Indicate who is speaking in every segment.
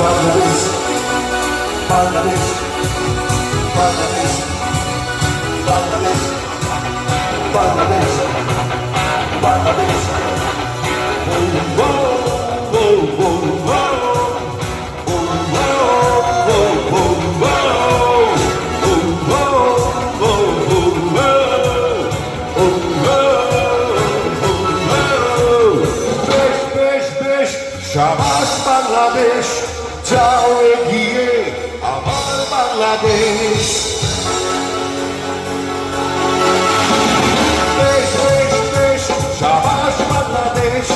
Speaker 1: Bangladesh Bangladesh Bangladesh Bangladesh Bangladesh Bangladesh Oh, oh, oh, oh, oh. Oh, oh, যাও এগিয়ে আমার বাংলাদেশ। সাবাস বাংলাদেশ,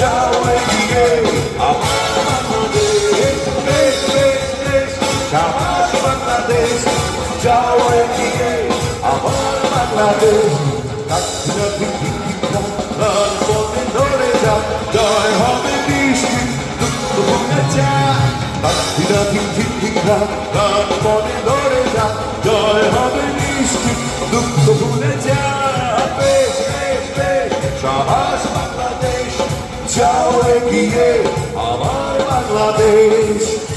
Speaker 1: যাও এগিয়ে আমার বাংলাদেশ। বেশ বেশ বেশ সাবাস বাংলাদেশ, যাও এগিয়ে আমার বাংলাদেশ। কাকিনা ঠিক ঠিক ঠিক লাল পথে ধরে যা, জয় হবে বৃষ্টি দুঃখ ভুলে যা বেশ বেশ বেশ সাহস বাংলাদেশ। যাও এগিয়ে, আমার বাংলাদেশ।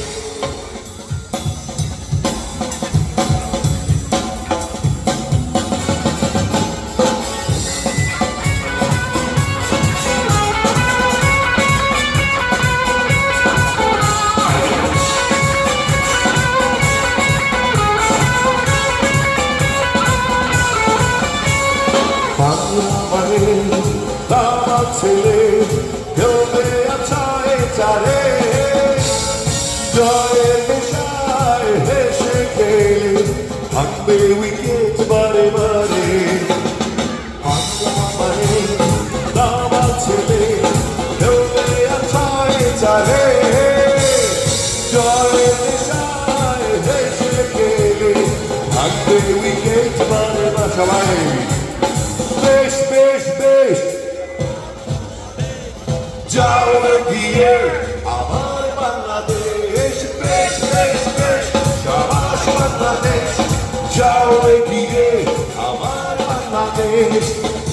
Speaker 1: মানে আমার ছেলে খেলবে আছায় চারে জয়ের নেশায় হেসে গেলে থাকবে উইকেট বারে বারে মানে আমার ছেলে খেলবে আছায় চারে জয়ের নেশায় হেসে গেলে থাকবে উইকেট বারে বারে সবাই বেশ বেশ। যাও গিয়ে আমার বাংলাদেশ। বেশ বেশ বেশ। সাবাস বাংলাদেশ। যাও গিয়ে আমার বাংলাদেশ।